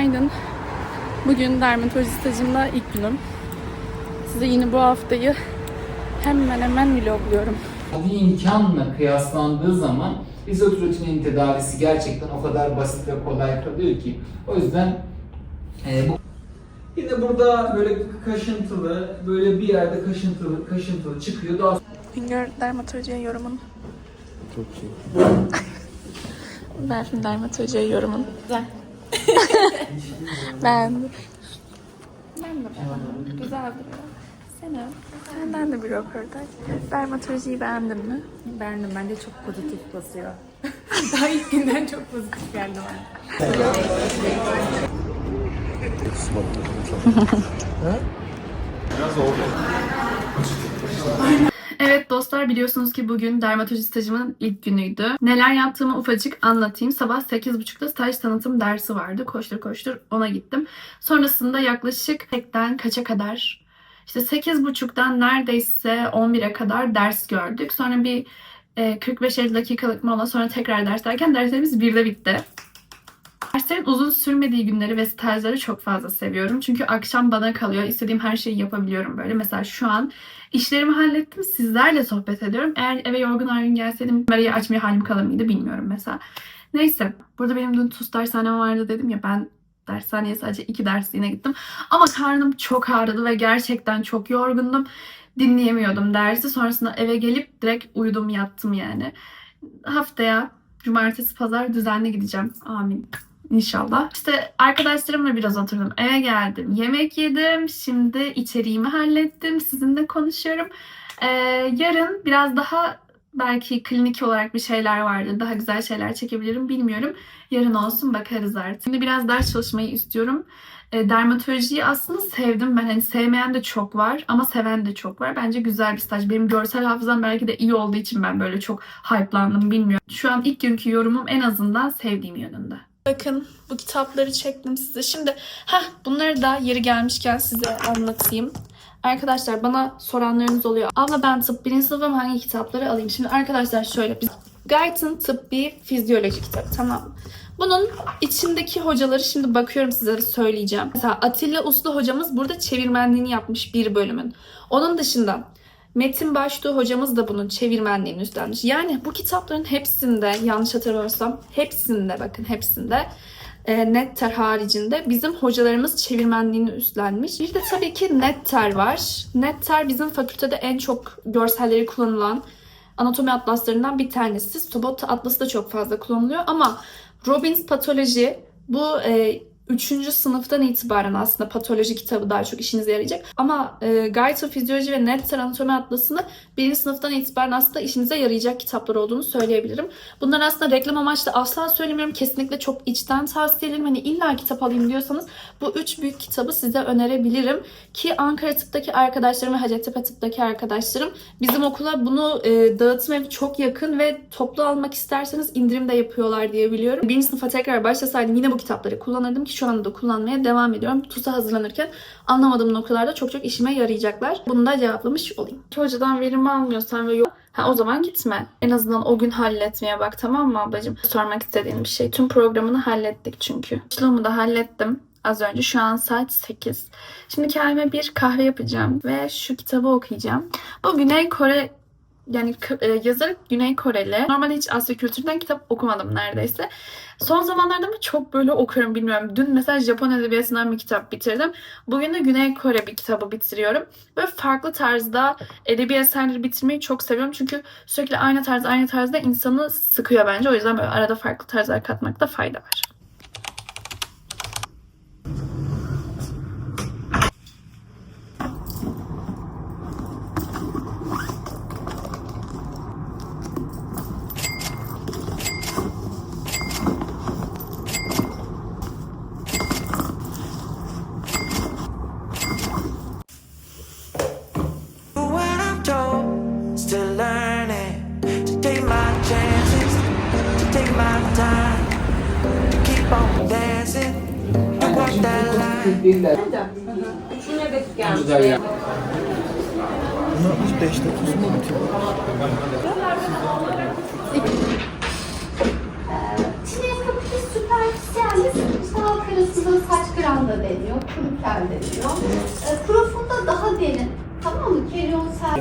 Günaydın. Bugün dermatoloji stajımda ilk günüm. Size yine bu haftayı hemen hemen vlogluyorum. Bir imkanla kıyaslandığı zaman izotrutinin tedavisi gerçekten o kadar basit ve kolay kalıyor ki. O yüzden e, bu Yine burada böyle kaşıntılı, böyle bir yerde kaşıntılı, kaşıntılı çıkıyor. Daha Güngör dermatolojiye yorumun. Çok iyi. Ben şimdi dermatolojiye yorumun. Güzel. Beğendim. Ben de beğendim. Güzel duruyor. Senem, senden de bir röportaj. Dermatolojiyi beğendin mi? Beğendim. Bence çok pozitif basıyor. Daha ilk günden çok pozitif geldi bana. Evet dostlar biliyorsunuz ki bugün dermatoloji stajımın ilk günüydü. Neler yaptığımı ufacık anlatayım. Sabah 8.30'da staj tanıtım dersi vardı. Koştur koştur ona gittim. Sonrasında yaklaşık tekten kaça kadar işte 8.30'dan neredeyse 11'e kadar ders gördük. Sonra bir e, 45-50 dakikalık mola sonra tekrar ders derken derslerimiz 1'de bitti. Derslerin uzun sürmediği günleri ve stajları çok fazla seviyorum. Çünkü akşam bana kalıyor. İstediğim her şeyi yapabiliyorum böyle. Mesela şu an işlerimi hallettim. Sizlerle sohbet ediyorum. Eğer eve yorgun argın gelseydim kamerayı açmaya halim kalır mıydı bilmiyorum mesela. Neyse. Burada benim dün TUS dershanem vardı dedim ya ben dershaneye sadece iki dersliğine gittim. Ama karnım çok ağrıdı ve gerçekten çok yorgundum. Dinleyemiyordum dersi. Sonrasında eve gelip direkt uyudum yattım yani. Haftaya cumartesi pazar düzenli gideceğim. Amin. İnşallah. İşte arkadaşlarımla biraz oturdum. Eve geldim. Yemek yedim. Şimdi içeriğimi hallettim. Sizinle konuşuyorum. Ee, yarın biraz daha belki klinik olarak bir şeyler vardır. Daha güzel şeyler çekebilirim bilmiyorum. Yarın olsun bakarız artık. Şimdi biraz ders çalışmayı istiyorum. E, dermatolojiyi aslında sevdim ben. Hani sevmeyen de çok var ama seven de çok var. Bence güzel bir staj. Benim görsel hafızam belki de iyi olduğu için ben böyle çok hype'landım bilmiyorum. Şu an ilk günkü yorumum en azından sevdiğim yönünde. Bakın bu kitapları çektim size. Şimdi heh, bunları da yeri gelmişken size anlatayım. Arkadaşlar bana soranlarınız oluyor. Abla ben tıp birinci sınıfım hangi kitapları alayım? Şimdi arkadaşlar şöyle. Biz Guyton tıbbi fizyoloji kitabı tamam? Bunun içindeki hocaları şimdi bakıyorum size söyleyeceğim. Mesela Atilla Uslu hocamız burada çevirmenliğini yapmış bir bölümün. Onun dışında Metin Baştuğ hocamız da bunun çevirmenliğini üstlenmiş. Yani bu kitapların hepsinde yanlış hatırlamıyorsam hepsinde bakın hepsinde e, Netter haricinde bizim hocalarımız çevirmenliğini üstlenmiş. Bir de tabii ki Netter var. Netter bizim fakültede en çok görselleri kullanılan anatomi atlaslarından bir tanesi. Stobot atlası da çok fazla kullanılıyor ama Robbins patoloji bu e, 3. sınıftan itibaren aslında patoloji kitabı daha çok işinize yarayacak. Ama e, Guide to Physiology ve Netter Anatomi Atlası'nı 1. sınıftan itibaren aslında işinize yarayacak kitaplar olduğunu söyleyebilirim. Bunlar aslında reklam amaçlı asla söylemiyorum. Kesinlikle çok içten tavsiye ederim. Hani illa kitap alayım diyorsanız bu üç büyük kitabı size önerebilirim. Ki Ankara Tıp'taki arkadaşlarım ve Hacettepe Tıp'taki arkadaşlarım bizim okula bunu e, dağıtım evi çok yakın ve toplu almak isterseniz indirim de yapıyorlar diye biliyorum. Birinci sınıfa tekrar başlasaydım yine bu kitapları kullanırdım ki şu anda da kullanmaya devam ediyorum. TUS'a hazırlanırken anlamadığım noktalarda çok çok işime yarayacaklar. Bunu da cevaplamış olayım. Hocadan verim almıyorsan ve yok Ha o zaman gitme. En azından o gün halletmeye bak tamam mı ablacığım? Sormak istediğim bir şey. Tüm programını hallettik çünkü. Başlığımı da hallettim. Az önce şu an saat 8. Şimdi kendime bir kahve yapacağım ve şu kitabı okuyacağım. Bu Güney Kore yani e, yazarı Güney Koreli. Normalde hiç Asya kültüründen kitap okumadım neredeyse. Son zamanlarda mı çok böyle okuyorum bilmiyorum. Dün mesela Japon edebiyatından bir kitap bitirdim. Bugün de Güney Kore bir kitabı bitiriyorum. Böyle farklı tarzda edebi eserleri bitirmeyi çok seviyorum. Çünkü sürekli aynı tarz aynı tarzda insanı sıkıyor bence. O yüzden böyle arada farklı tarzlar katmakta fayda var. Line. Değiller. Güzel ya. Bunu 65 dakika mı bitiyor? Saç granda deniyor, kuru kel deniyor. E, profunda daha derin. Tamam mı? Kelyonsel.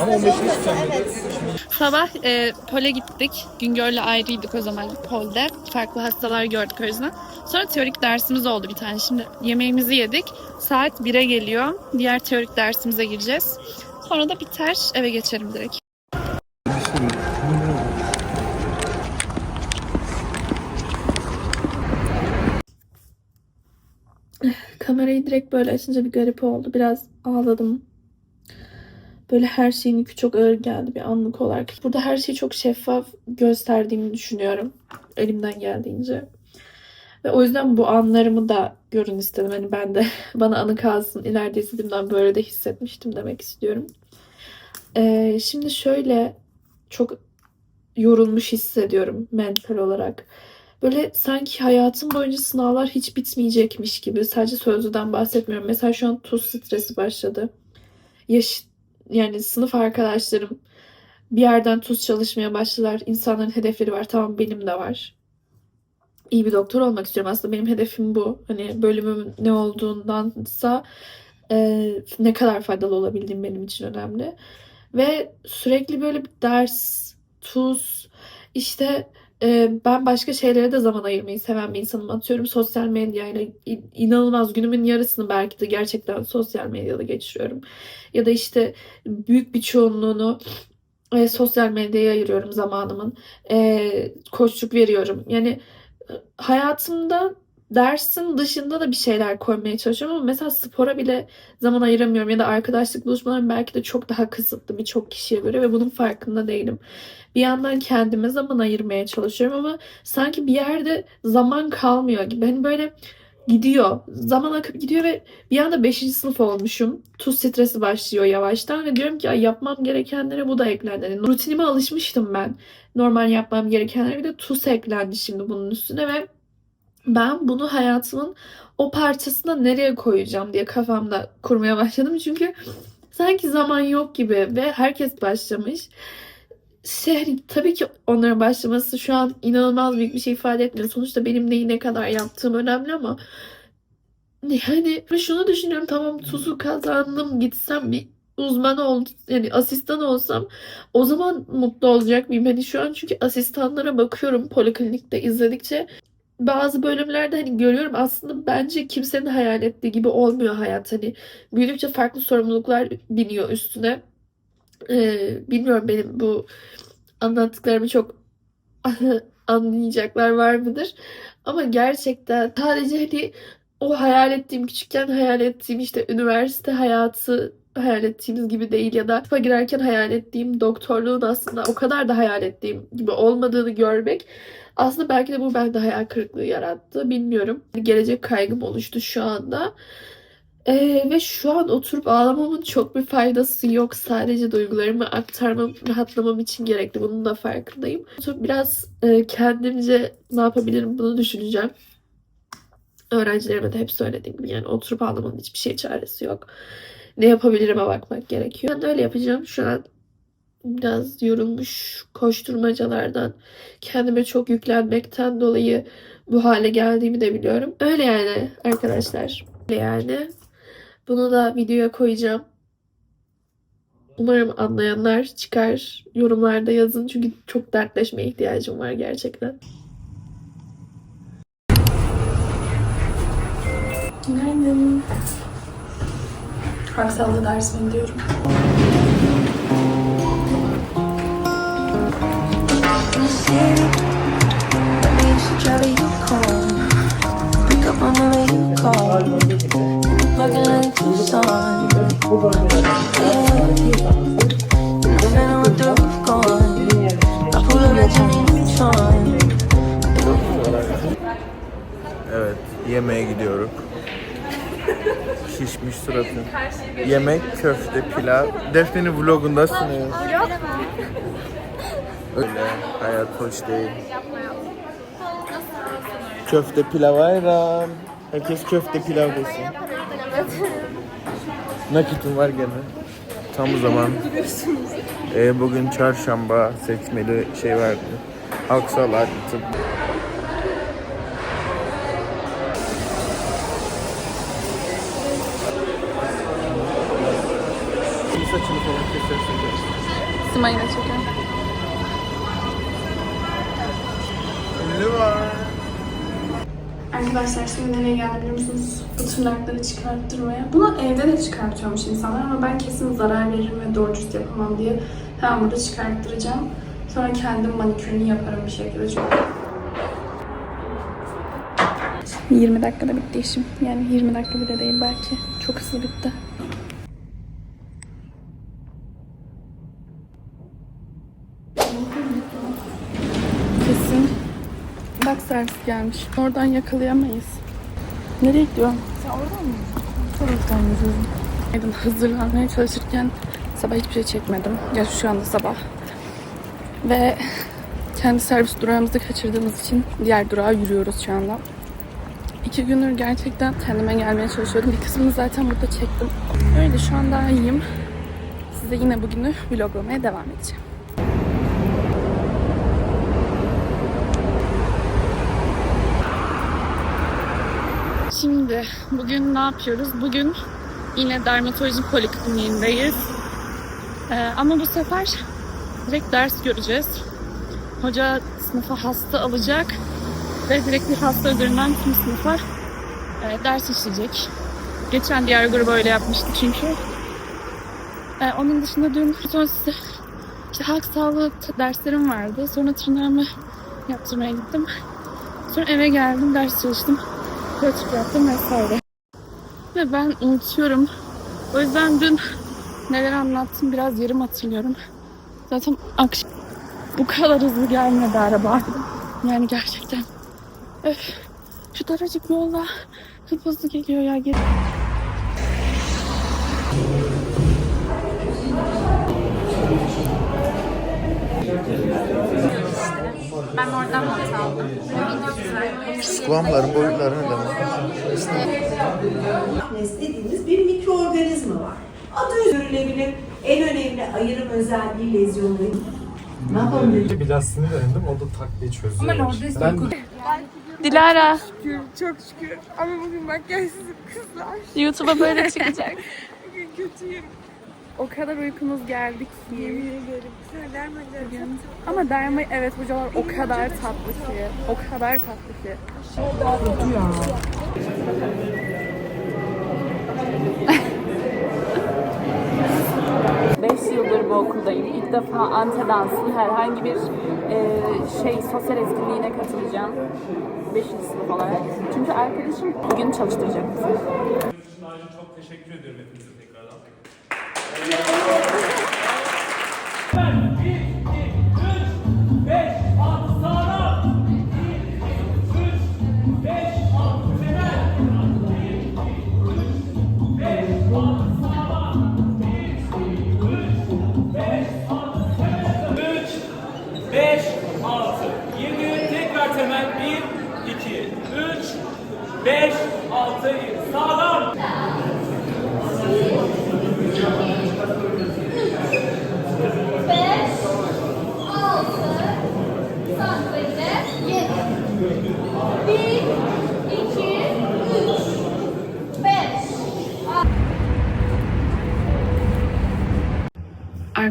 Ama 15 yaşında. Sabah e, pole gittik. Güngör'le ayrıydık o zaman polde. Farklı hastalar gördük o yüzden. Sonra teorik dersimiz oldu bir tane. Şimdi yemeğimizi yedik. Saat 1'e geliyor. Diğer teorik dersimize gireceğiz. Sonra da biter eve geçerim direkt. Kamerayı direkt böyle açınca bir garip oldu. Biraz ağladım. Böyle her şeyin yükü çok ağır geldi bir anlık olarak. Burada her şeyi çok şeffaf gösterdiğimi düşünüyorum. Elimden geldiğince. Ve o yüzden bu anlarımı da görün istedim. Hani ben de bana anı kalsın. İleride istediğimden böyle de hissetmiştim demek istiyorum. Ee, şimdi şöyle çok yorulmuş hissediyorum mental olarak. Böyle sanki hayatım boyunca sınavlar hiç bitmeyecekmiş gibi. Sadece sözlüden bahsetmiyorum. Mesela şu an tuz stresi başladı. Yaş yani sınıf arkadaşlarım bir yerden tuz çalışmaya başladılar. İnsanların hedefleri var. Tamam benim de var. İyi bir doktor olmak istiyorum. Aslında benim hedefim bu. Hani bölümüm ne olduğundansa e, ne kadar faydalı olabildiğim benim için önemli. Ve sürekli böyle bir ders, tuz, işte ben başka şeylere de zaman ayırmayı seven bir insanım. Atıyorum sosyal medyayla in- inanılmaz günümün yarısını belki de gerçekten sosyal medyada geçiriyorum. Ya da işte büyük bir çoğunluğunu e, sosyal medyaya ayırıyorum zamanımın. E, koçluk veriyorum. Yani e, hayatımda dersin dışında da bir şeyler koymaya çalışıyorum ama mesela spora bile zaman ayıramıyorum ya da arkadaşlık buluşmalarım belki de çok daha kısıtlı birçok kişiye göre ve bunun farkında değilim. Bir yandan kendime zaman ayırmaya çalışıyorum ama sanki bir yerde zaman kalmıyor gibi. Hani böyle gidiyor. Zaman akıp gidiyor ve bir anda 5. sınıf olmuşum. Tuz stresi başlıyor yavaştan ve diyorum ki "Ay, yapmam gerekenlere bu da eklendi. Yani rutinime alışmıştım ben. Normal yapmam gerekenlere bir de tuz eklendi şimdi bunun üstüne ve ben bunu hayatımın o parçasına nereye koyacağım diye kafamda kurmaya başladım. Çünkü sanki zaman yok gibi ve herkes başlamış. Şey, tabii ki onların başlaması şu an inanılmaz büyük bir şey ifade etmiyor. Sonuçta benim neyi ne kadar yaptığım önemli ama yani şunu düşünüyorum tamam tuzu kazandım gitsem bir uzman ol yani asistan olsam o zaman mutlu olacak mıyım? Hani şu an çünkü asistanlara bakıyorum poliklinikte izledikçe bazı bölümlerde hani görüyorum aslında bence kimsenin hayal ettiği gibi olmuyor hayat. Hani büyüdükçe farklı sorumluluklar biniyor üstüne. Ee, bilmiyorum benim bu anlattıklarımı çok anlayacaklar var mıdır? Ama gerçekten sadece hani o hayal ettiğim küçükken hayal ettiğim işte üniversite hayatı hayal ettiğimiz gibi değil ya da tıpa girerken hayal ettiğim doktorluğun aslında o kadar da hayal ettiğim gibi olmadığını görmek aslında belki de bu bende hayal kırıklığı yarattı. Bilmiyorum. Gelecek kaygım oluştu şu anda. Ee, ve şu an oturup ağlamamın çok bir faydası yok. Sadece duygularımı aktarmam, rahatlamam için gerekli. Bunun da farkındayım. Oturup biraz e, kendimce ne yapabilirim bunu düşüneceğim. Öğrencilerime de hep söylediğim gibi yani oturup ağlamanın hiçbir şey çaresi yok. Ne yapabilirim'e bakmak gerekiyor. Ben de öyle yapacağım. Şu an biraz yorulmuş koşturmacalardan, kendime çok yüklenmekten dolayı bu hale geldiğimi de biliyorum. Öyle yani arkadaşlar. Öyle yani. Bunu da videoya koyacağım. Umarım anlayanlar çıkar. Yorumlarda yazın çünkü çok dertleşmeye ihtiyacım var gerçekten. Günaydın. Harsallı dersime gidiyorum. Evet, yemeğe gidiyoruz. Şişmiş suratın. Yemek, köfte, pilav. Defne'nin vlogunda sunuyor. Öyle hayat hoş değil. Köfte pilav ayran. Herkes köfte pilav desin. Nakitim var gene. Tam o zaman. E, bugün çarşamba seçmeli şey vardı. Aksal attım. Saçını falan Arkadaşlar şimdi nereye geldim biliyor musunuz? Bu tırnakları çıkarttırmaya. Bunu evde de çıkartıyormuş insanlar ama ben kesin zarar veririm ve doğru düz yapamam diye hemen burada çıkarttıracağım. Sonra kendim manikürünü yaparım bir şekilde çünkü. 20 dakikada bitti işim. Yani 20 dakika bile değil belki. Çok hızlı bitti. Kesin. Bak servis gelmiş. Oradan yakalayamayız. Nereye gidiyorum? Sen oradan mı? Taraftan yürüyorum. Aydın hazırlanmaya çalışırken sabah hiçbir şey çekmedim. Ya şu anda sabah. Ve kendi servis durağımızı kaçırdığımız için diğer durağa yürüyoruz şu anda. İki gündür gerçekten kendime gelmeye çalışıyordum. Bir kısmını zaten burada çektim. Öyle şu an daha iyiyim. Size yine bugünü vloglamaya devam edeceğim. Bugün ne yapıyoruz? Bugün yine dermatoloji polikliniğindeyiz. Ee, ama bu sefer direkt ders göreceğiz. Hoca sınıfa hasta alacak ve direkt bir hasta üzerinden tüm sınıfa e, ders işleyecek. Geçen diğer grup öyle yapmıştı çünkü. Ee, onun dışında dün sonra size işte halk sağlığı derslerim vardı. Sonra tırnağımı yaptırmaya gittim. Sonra eve geldim, ders çalıştım. Pratik yaptım vesaire. Ve ben unutuyorum. O yüzden dün neler anlattım biraz yarım hatırlıyorum. Zaten akşam bu kadar hızlı gelmedi araba. Yani gerçekten. Öf. Şu daracık yolda hıp hızlı geliyor ya. Gel- Ben oradan not aldım. Skvamların boyutları ne demek? Apnes dediğimiz bir mikroorganizma var. Adı görülebilir. En önemli ayırım özelliği lezyonları. Ne yapalım dedim. Bir lastiğini denedim, o da tak diye çözüyor. Ben Dilara. Çok şükür. Ama bugün makyajsız kızlar. YouTube'a böyle çıkacak. Bugün kötüyüm. O kadar uykumuz geldi ki. Yemin ederim. Dermakiler çok Ama derma evet hocalar o kadar tatlı ki. O kadar tatlı ki. Beş yıldır bu okuldayım. İlk defa Ante Dans'ın herhangi bir e, şey sosyal etkinliğine katılacağım. Beşinci sınıf olarak. Çünkü arkadaşım bugün çalıştıracak bizi. çok teşekkür ediyorum hepinize Amen.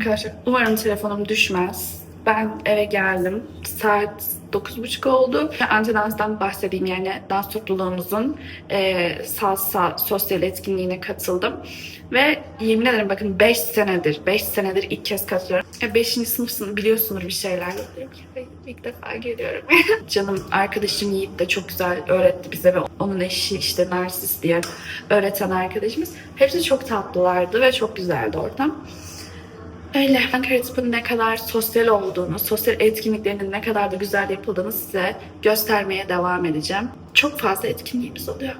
Arkadaşlar umarım telefonum düşmez. Ben eve geldim. Saat 9.30 oldu. Antidans'tan bahsedeyim yani dans topluluğumuzun e, salsa sosyal etkinliğine katıldım. Ve yemin ederim bakın 5 senedir, 5 senedir ilk kez katılıyorum. 5. sınıfsın biliyorsunuz bir şeyler. Diyorum ki, "Ay, İlk defa geliyorum. Canım arkadaşım Yiğit de çok güzel öğretti bize ve onun eşi işte Narsis diye öğreten arkadaşımız. Hepsi çok tatlılardı ve çok güzeldi ortam. Öyle. Ankara Tıp'ın ne kadar sosyal olduğunu, sosyal etkinliklerinin ne kadar da güzel yapıldığını size göstermeye devam edeceğim. Çok fazla etkinliğimiz oluyor.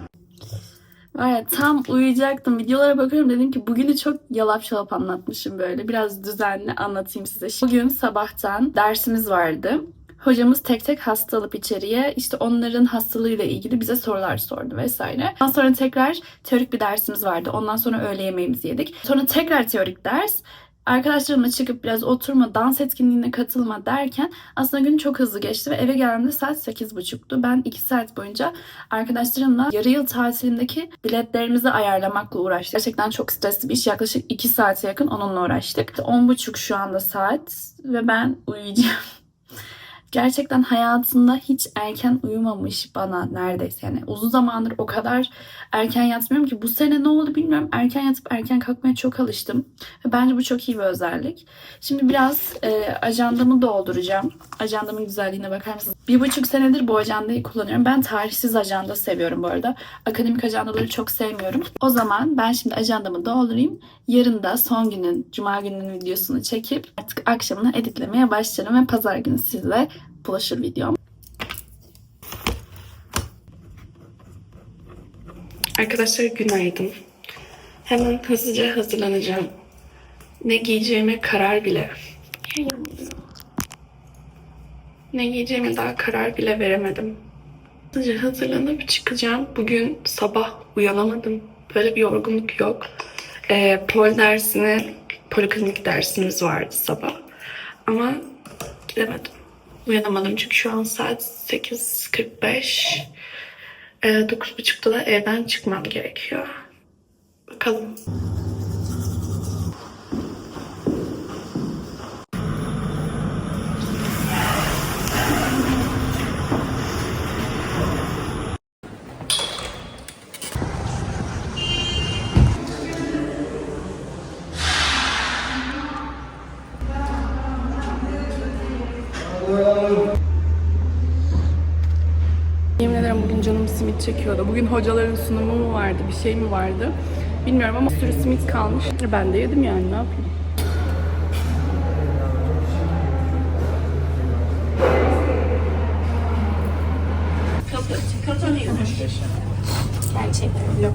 Evet tam uyuyacaktım. Videolara bakıyorum dedim ki bugünü çok yalap şalap anlatmışım böyle. Biraz düzenli anlatayım size. Bugün sabahtan dersimiz vardı. Hocamız tek tek hasta alıp içeriye işte onların hastalığıyla ilgili bize sorular sordu vesaire. Ondan sonra tekrar teorik bir dersimiz vardı. Ondan sonra öğle yemeğimizi yedik. Sonra tekrar teorik ders. Arkadaşlarımla çıkıp biraz oturma, dans etkinliğine katılma derken aslında gün çok hızlı geçti ve eve geldiğimde saat 8.30'tu. Ben 2 saat boyunca arkadaşlarımla yarı yıl tatilindeki biletlerimizi ayarlamakla uğraştık. Gerçekten çok stresli bir iş. Yaklaşık 2 saate yakın onunla uğraştık. 10.30 şu anda saat ve ben uyuyacağım. Gerçekten hayatında hiç erken uyumamış bana neredeyse yani uzun zamandır o kadar erken yatmıyorum ki bu sene ne oldu bilmiyorum erken yatıp erken kalkmaya çok alıştım ve bence bu çok iyi bir özellik. Şimdi biraz e, ajandamı dolduracağım. Ajandamın güzelliğine bakar mısınız? Bir buçuk senedir bu ajandayı kullanıyorum. Ben tarihsiz ajanda seviyorum bu arada. Akademik ajandaları çok sevmiyorum. O zaman ben şimdi ajandamı doldurayım. Yarın da son günün, cuma gününün videosunu çekip artık akşamına editlemeye başlarım ve pazar günü sizle bulaşır videom. Arkadaşlar günaydın. Hemen hızlıca hazırlanacağım. Ne giyeceğime karar bile. Ne giyeceğime daha karar bile veremedim. Hızlıca hazırlanıp çıkacağım. Bugün sabah uyanamadım. Böyle bir yorgunluk yok. Ee, pol dersine, poliklinik dersimiz vardı sabah. Ama gidemedim. Uyanamadım çünkü şu an saat 8.45. Ee, 9.30'da da evden çıkmam gerekiyor. Bakalım. Yemin ederim bugün canım simit çekiyordu. Bugün hocaların sunumu mu vardı, bir şey mi vardı? Bilmiyorum ama bir sürü simit kalmış. Ben de yedim yani ne yapayım. Gerçekten yok.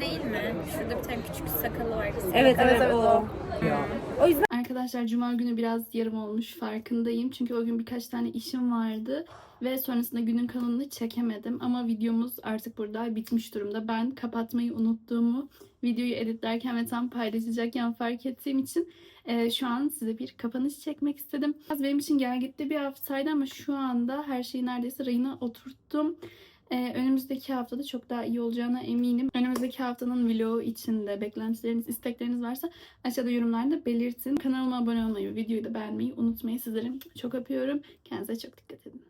Değil mi? Şurada bir tane küçük sakalı var. Evet evet, evet o. Cuma günü biraz yarım olmuş farkındayım. Çünkü o gün birkaç tane işim vardı. Ve sonrasında günün kalanını çekemedim. Ama videomuz artık burada bitmiş durumda. Ben kapatmayı unuttuğumu videoyu editlerken ve tam paylaşacakken fark ettiğim için e, şu an size bir kapanış çekmek istedim. Benim için gel gitti bir haftaydı ama şu anda her şeyi neredeyse rayına oturttum. Ee, önümüzdeki haftada çok daha iyi olacağına eminim. Önümüzdeki haftanın vlogu içinde beklentileriniz, istekleriniz varsa aşağıda yorumlarda belirtin. Kanalıma abone olmayı, videoyu da beğenmeyi unutmayın. Sizleri çok öpüyorum. Kendinize çok dikkat edin.